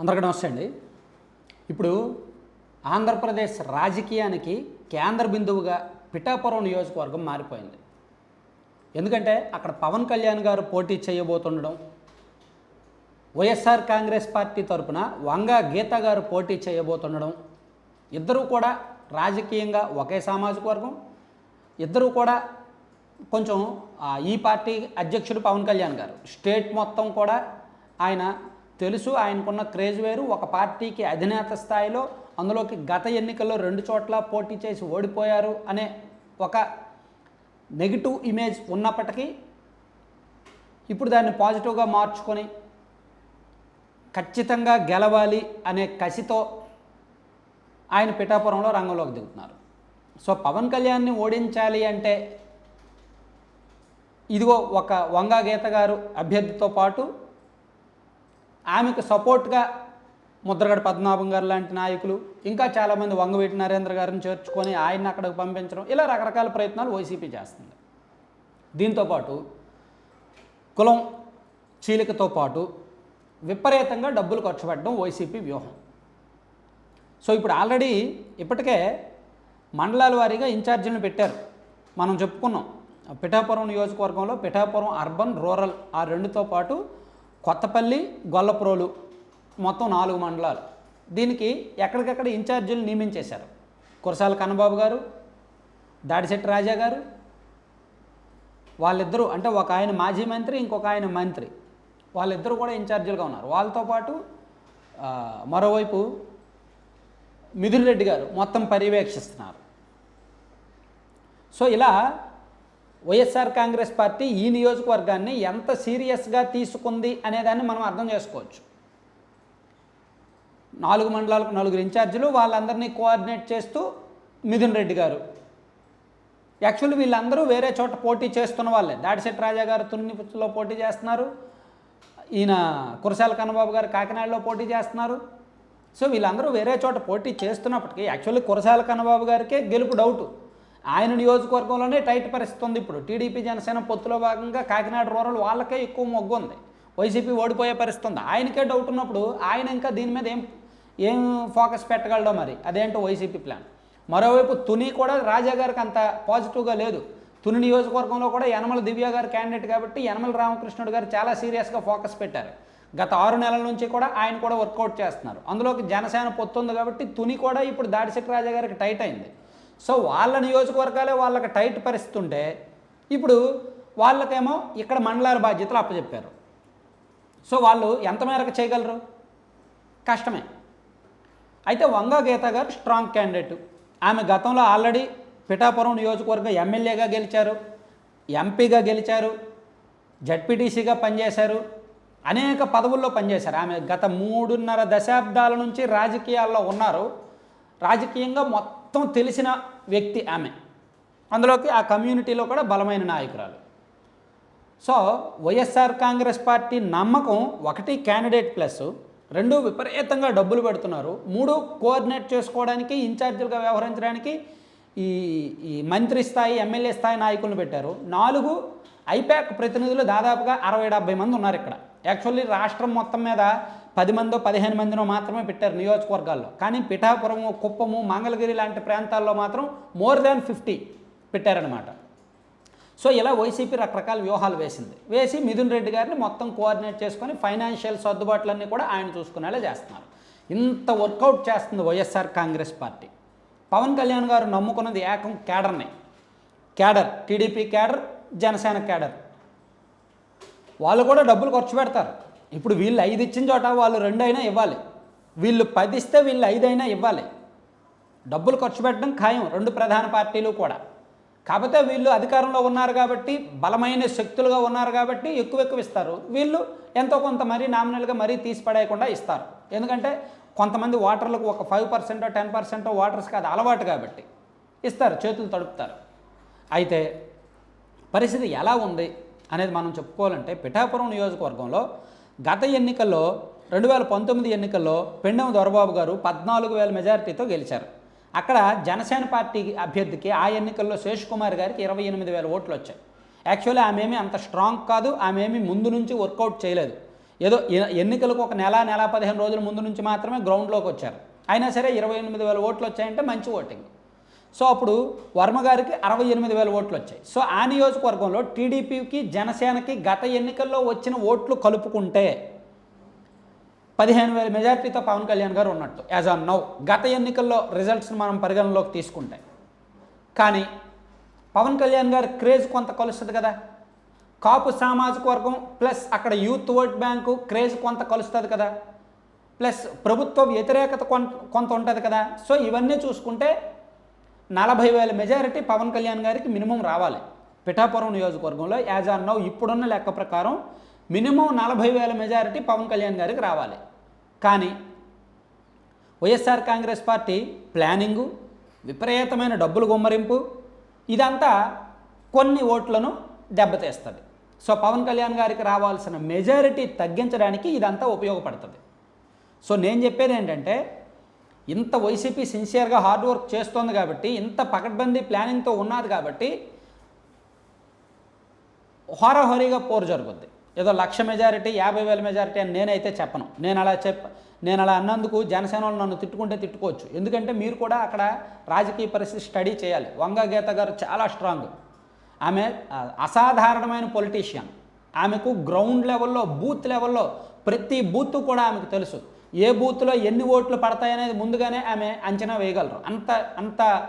అందరికీ నమస్తే అండి. ఇప్పుడు ఆంధ్రప్రదేశ్ రాజకీయానికి కేంద్ర బిందువుగా పిఠాపురం నియోజకవర్గం మారిపోయింది. ఎందుకంటే అక్కడ పవన్ కళ్యాణ్ గారు పోటీ చేయబోతుండడం వైఎస్ఆర్ కాంగ్రెస్ పార్టీ తరపున వంగ గీత గారు పోటీ చేయబోతుండడం ఇద్దరూ కూడా రాజకీయంగా ఒకే సామాజిక వర్గం ఇద్దరూ కూడా కొంచెం ఈ పార్టీ అధ్యక్షుడు పవన్ కళ్యాణ్ గారు. స్టేట్ మొత్తం కూడా ఆయన తెలుసు ఆయనకున్న క్రేజ్ వేరు. ఒక పార్టీకి అధినేత స్థాయిలో అందులోకి గత ఎన్నికల్లో రెండు చోట్ల పోటీ చేసి ఓడిపోయారు అనే ఒక నెగిటివ్ ఇమేజ్ ఉన్నప్పటికీ ఇప్పుడు దాన్ని పాజిటివ్గా మార్చుకొని ఖచ్చితంగా గెలవాలి అనే కసితో ఆయన పిఠాపురంలో రంగంలోకి దిగుతున్నారు. సో పవన్ కళ్యాణ్ని ఓడించాలి అంటే ఇదిగో ఒక వంగా గీత గారు అభ్యర్థితో పాటు ఆమెకు సపోర్ట్గా ముద్రగడ పద్మనాభం గారు లాంటి నాయకులు ఇంకా చాలామంది వంగవీటి నరేంద్ర గారిని చేర్చుకొని ఆయన్ని అక్కడికి పంపించడం ఇలా రకరకాల ప్రయత్నాలు వైసీపీ చేస్తుంది. దీంతోపాటు కులం చీలికతో పాటు విపరీతంగా డబ్బులు ఖర్చు పెట్టడం వైసీపీ వ్యూహం. సో ఇప్పుడు ఆల్రెడీ ఇప్పటికే మండలాల వారీగా ఇన్ఛార్జీలను పెట్టారు. మనం చెప్పుకున్నాం పిఠాపురం నియోజకవర్గంలో పిఠాపురం అర్బన్ రూరల్ ఆ రెండుతో పాటు కొత్తపల్లి గొల్లప్రోలు మొత్తం నాలుగు మండలాలు. దీనికి ఎక్కడికక్కడ ఇన్ఛార్జీలు నియమించేశారు. కురసాల కన్నబాబు గారు దాడిశెట్టి రాజా గారు వాళ్ళిద్దరూ అంటే ఒక ఆయన మాజీ మంత్రి ఇంకొక ఆయన మంత్రి. వాళ్ళిద్దరూ కూడా ఇన్ఛార్జీలుగా ఉన్నారు. వాళ్ళతో పాటు మరోవైపు మిథున్ రెడ్డి గారు మొత్తం పర్యవేక్షిస్తున్నారు. సో ఇలా వైఎస్ఆర్ కాంగ్రెస్ పార్టీ ఈ నియోజకవర్గాన్ని ఎంత సీరియస్గా తీసుకుంది అనేదాన్ని మనం అర్థం చేసుకోవచ్చు. నాలుగు మండలాలకు నలుగురు ఇన్ఛార్జీలు వాళ్ళందరినీ కోఆర్డినేట్ చేస్తూ మిథున్ రెడ్డి గారు. యాక్చువల్లీ వీళ్ళందరూ వేరే చోట పోటీ చేస్తున్న వాళ్ళే. దాడిశెట్టి రాజా గారు తున్నిపుచ్చులో పోటీ చేస్తున్నారు. ఈయన కురసాల కన్నబాబు గారు కాకినాడలో పోటీ చేస్తున్నారు. సో వీళ్ళందరూ వేరే చోట పోటీ చేస్తున్నప్పటికీ యాక్చువల్లీ కురసాల కన్నబాబు గారికే గెలుపు డౌట్. ఆయన నియోజకవర్గంలోనే టైట్ పరిస్థితి ఉంది ఇప్పుడు. టీడీపీ జనసేన పొత్తులో భాగంగా కాకినాడ రూరల్ వాళ్ళకే ఎక్కువ మొగ్గు ఉంది. వైసీపీ ఓడిపోయే పరిస్థితి ఉంది. ఆయనకే డౌట్ ఉన్నప్పుడు ఆయన ఇంకా దీని మీద ఏం ఏం ఫోకస్ పెట్టగలడో మరి? అదేంటో వైసీపీ ప్లాన్ మరోవైపు తుని కూడా రాజా గారికి అంత పాజిటివ్గా లేదు. తుని నియోజకవర్గంలో కూడా యనమల దివ్య గారు క్యాండిడేట్ కాబట్టి యనమల రామకృష్ణుడు గారు చాలా సీరియస్గా ఫోకస్ పెట్టారు. గత ఆరు నెలల నుంచి కూడా ఆయన కూడా వర్కౌట్ చేస్తున్నారు. అందులోకి జనసేన పొత్తుంది కాబట్టి తుని కూడా ఇప్పుడు దాడిశెట్టి రాజా గారికి టైట్ అయింది. సో వాళ్ళ నియోజకవర్గాలే వాళ్ళకి టైట్ పరిస్థితి ఉంటే ఇప్పుడు వాళ్ళకేమో ఇక్కడ మండలాల బాధ్యతలు అప్పచెప్పారు. సో వాళ్ళు ఎంత మేరకు చేయగలరు? కష్టమే. అయితే వంగ గీత గారు స్ట్రాంగ్ క్యాండిడేట్. ఆమె గతంలో ఆల్రెడీ పిఠాపురం నియోజకవర్గం ఎమ్మెల్యేగా గెలిచారు ఎంపీగా గెలిచారు జడ్పీటీసీగా పనిచేశారు అనేక పదవుల్లో పనిచేశారు. ఆమె గత మూడున్నర దశాబ్దాల నుంచి రాజకీయాల్లో ఉన్నారు. రాజకీయంగా మొత్తం మొత్తం తెలిసిన వ్యక్తి ఆమె. అందులోకి ఆ కమ్యూనిటీలో కూడా బలమైన నాయకురాలు. సో వైఎస్ఆర్ కాంగ్రెస్ పార్టీ నమ్మకం ఒకటి క్యాండిడేట్ ప్లస్. రెండు విపరీతంగా డబ్బులు పెడుతున్నారు. మూడు కోఆర్డినేట్ చేసుకోవడానికి ఇన్ఛార్జీలుగా వ్యవహరించడానికి ఈ ఈ మంత్రి స్థాయి ఎమ్మెల్యే స్థాయి నాయకులను పెట్టారు. నాలుగు ఐపాక్ ప్రతినిధులు దాదాపుగా అరవై డెబ్బై మంది ఉన్నారు ఇక్కడ. యాక్చువల్లీ రాష్ట్రం మొత్తం మీద పది మందో పదిహేను మందినో మాత్రమే పెట్టారు నియోజకవర్గాల్లో. కానీ పిఠాపురము కుప్పము మంగళగిరి లాంటి ప్రాంతాల్లో మాత్రం మోర్ దాన్ ఫిఫ్టీ పెట్టారనమాట సో ఇలా వైసీపీ రకరకాల వ్యూహాలు వేసింది. వేసి మిథున్ రెడ్డి గారిని మొత్తం కోఆర్డినేట్ చేసుకొని ఫైనాన్షియల్ సర్దుబాట్లన్నీ కూడా ఆయన చూసుకునేలా చేస్తున్నారు. ఇంత వర్కౌట్ చేస్తుంది YSR Congress party. Pavan Kalyan గారు నమ్ముకున్నది ఏకం క్యాడర్ని. Cadre TDP cadre Janasena cadre. వాళ్ళు కూడా డబ్బులు ఖర్చు పెడతారు. ఇప్పుడు వీళ్ళు ఐదు ఇచ్చిన చోట వాళ్ళు రెండు అయినా ఇవ్వాలి. వీళ్ళు పది ఇస్తే వీళ్ళు ఐదు అయినా ఇవ్వాలి. డబ్బులు ఖర్చు పెట్టడం ఖాయం రెండు ప్రధాన పార్టీలు కూడా. కాకపోతే వీళ్ళు అధికారంలో ఉన్నారు కాబట్టి బలమైన శక్తులుగా ఉన్నారు కాబట్టి ఎక్కువ ఎక్కువ ఇస్తారు. వీళ్ళు ఎంతో కొంత మరీ నామినల్గా మరీ తీసి పడేయకుండా ఇస్తారు. ఎందుకంటే కొంతమంది ఓటర్లకు ఒక ఫైవ్ పర్సెంటో టెన్ పర్సెంటో ఓటర్స్కి అది అలవాటు కాబట్టి ఇస్తారు చేతులు తడుపుతారు. అయితే పరిస్థితి ఎలా ఉంది అనేది మనం చెప్పుకోవాలంటే పిఠాపురం నియోజకవర్గంలో గత ఎన్నికల్లో రెండు వేల పంతొమ్మిది ఎన్నికల్లో పెండం దొరబాబు గారు పద్నాలుగు వేల మెజారిటీతో గెలిచారు. అక్కడ జనసేన పార్టీ అభ్యర్థికి ఆ ఎన్నికల్లో శేష్ కుమార్ గారికి ఇరవై ఎనిమిది వేల ఓట్లు వచ్చాయి యాక్చువల్లీ ఆమెమి అంత స్ట్రాంగ్ కాదు ఆమెమి ముందు నుంచి వర్కౌట్ చేయలేదు. ఏదో ఎన్నికలకు ఒక నెల నెల పదిహేను రోజుల ముందు నుంచి మాత్రమే గ్రౌండ్లోకి వచ్చారు. అయినా సరే ఇరవై ఎనిమిది వేల ఓట్లు వచ్చాయంటే మంచి ఓటింగ్. సో అప్పుడు వర్మ గారికి అరవై ఎనిమిది వేల ఓట్లు వచ్చాయి. సో ఆ నియోజకవర్గంలో టీడీపీకి జనసేనకి గత ఎన్నికల్లో వచ్చిన ఓట్లు కలుపుకుంటే పదిహేను వేల మెజార్టీతో పవన్ కళ్యాణ్ గారు ఉన్నట్టు యాజ్ ఆన్ నౌ. గత ఎన్నికల్లో రిజల్ట్స్ని మనం పరిగణలోకి తీసుకుంటే. కానీ పవన్ కళ్యాణ్ గారి క్రేజ్ కొంత కలుస్తుంది కదా. కాపు సామాజిక వర్గం ప్లస్ అక్కడ యూత్ ఓట్ బ్యాంకు క్రేజ్ కొంత కలుస్తుంది కదా. ప్లస్ ప్రభుత్వ వ్యతిరేకత కొంత కొంత ఉంటుంది కదా. సో ఇవన్నీ చూసుకుంటే నలభై వేల మెజారిటీ పవన్ కళ్యాణ్ గారికి మినిమం రావాలి. పిఠాపురం నియోజకవర్గంలో యాజ్ ఆన్ నౌ ఇప్పుడున్న లెక్క ప్రకారం మినిమం నలభై వేల మెజారిటీ పవన్ కళ్యాణ్ గారికి రావాలి. కానీ వైఎస్ఆర్ కాంగ్రెస్ పార్టీ ప్లానింగు విపరీతమైన డబ్బులు గుమ్మరింపు ఇదంతా కొన్ని ఓట్లను దెబ్బతీస్తుంది. సో పవన్ కళ్యాణ్ గారికి రావాల్సిన మెజారిటీ తగ్గించడానికి ఇదంతా ఉపయోగపడుతుంది. సో నేను చెప్పేది ఏంటంటే ఇంత వైసీపీ సిన్సియర్గా హార్డ్ వర్క్ చేస్తోంది కాబట్టి ఇంత పకడ్బందీ ప్లానింగ్తో ఉన్నది కాబట్టి హోరాహోరీగా పోరు జరుగుద్ది. ఏదో లక్ష మెజారిటీ యాభై వేల మెజారిటీ అని నేనైతే చెప్పను. నేను అలా చెప్ నేను అలా అన్నందుకు జనసేన వాళ్ళు నన్ను తిట్టుకుంటే తిట్టుకోవచ్చు. ఎందుకంటే మీరు కూడా అక్కడ రాజకీయ పరిస్థితి స్టడీ చేయాలి. వంగ గీత గారు చాలా స్ట్రాంగ్ ఆమె అసాధారణమైన పొలిటీషియన్ ఆమెకు గ్రౌండ్ లెవెల్లో బూత్ లెవెల్లో ప్రతి బూత్ కూడా ఆమెకు తెలుసు. ఏ బూత్లో ఎన్ని ఓట్లు పడతాయనేది ముందుగానే ఆమె అంచనా వేయగలరు. అంత అంత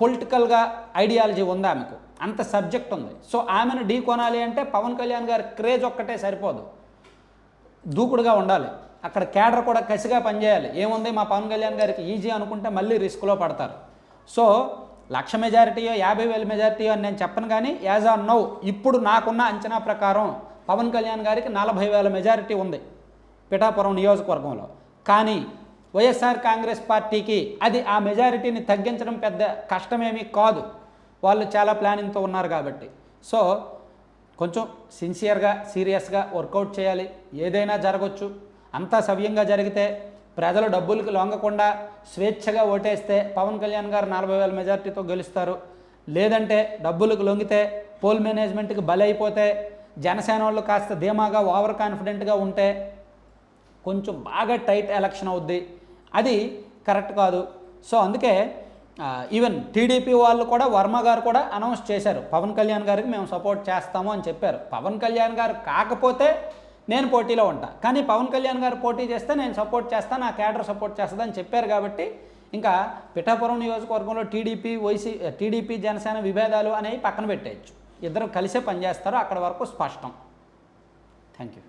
పొలిటికల్గా ఐడియాలజీ ఉంది ఆమెకు. అంత సబ్జెక్ట్ ఉంది. సో ఆమెను ఢీ కొనాలి అంటే పవన్ కళ్యాణ్ గారి క్రేజ్ ఒక్కటే సరిపోదు. దూకుడుగా ఉండాలి. అక్కడ క్యాడర్ కూడా కసిగా పనిచేయాలి. ఏముంది మా పవన్ కళ్యాణ్ గారికి ఈజీ అనుకుంటే మళ్ళీ రిస్క్లో పడతారు. సో లక్ష మెజారిటీయో యాభై వేల మెజారిటీయో అని నేను చెప్పను కానీ యాజ్ ఆన్ నౌ ఇప్పుడు నాకున్న అంచనా ప్రకారం పవన్ కళ్యాణ్ గారికి నలభై వేల మెజారిటీ ఉంది. పిఠాపురం నియోజకవర్గంలో. కానీ వైఎస్ఆర్ కాంగ్రెస్ పార్టీకి అది ఆ మెజారిటీని తగ్గించడం పెద్ద కష్టమేమీ కాదు. వాళ్ళు చాలా ప్లానింగ్తో ఉన్నారు కాబట్టి. సో కొంచెం సిన్సియర్గా సీరియస్గా వర్కౌట్ చేయాలి. ఏదైనా జరగవచ్చు అంతా సవ్యంగా జరిగితే ప్రజలు డబ్బులకు లొంగకుండా స్వేచ్ఛగా ఓటేస్తే పవన్ కళ్యాణ్ గారు నలభై వేల మెజార్టీతో గెలుస్తారు. లేదంటే డబ్బులకు లొంగితే పోల్ మేనేజ్మెంట్కి బలైపోతే జనసేన వాళ్ళు కాస్త ధీమాగా ఓవర్ కాన్ఫిడెంట్గా ఉంటే కొంచెం బాగా టైట్ ఎలక్షన్ అవుద్ది. అది కరెక్ట్ కాదు. సో అందుకే ఈవెన్ టీడీపీ వాళ్ళు కూడా వర్మ గారు కూడా అనౌన్స్ చేశారు. పవన్ కళ్యాణ్ గారికి మేము సపోర్ట్ చేస్తాము అని చెప్పారు. పవన్ కళ్యాణ్ గారు కాకపోతే నేను పోటీలో ఉంటా. కానీ పవన్ కళ్యాణ్ గారు పోటీ చేస్తే నేను సపోర్ట్ చేస్తాను నా క్యాడర్ సపోర్ట్ చేస్తుందని చెప్పారు కాబట్టి ఇంకా పిఠాపురం నియోజకవర్గంలో టీడీపీ వైసీ టీడీపీ జనసేన విభేదాలు అనేవి పక్కన పెట్టేయచ్చు. ఇద్దరు కలిసే పనిచేస్తారు. అక్కడ వరకు స్పష్టం. Thank you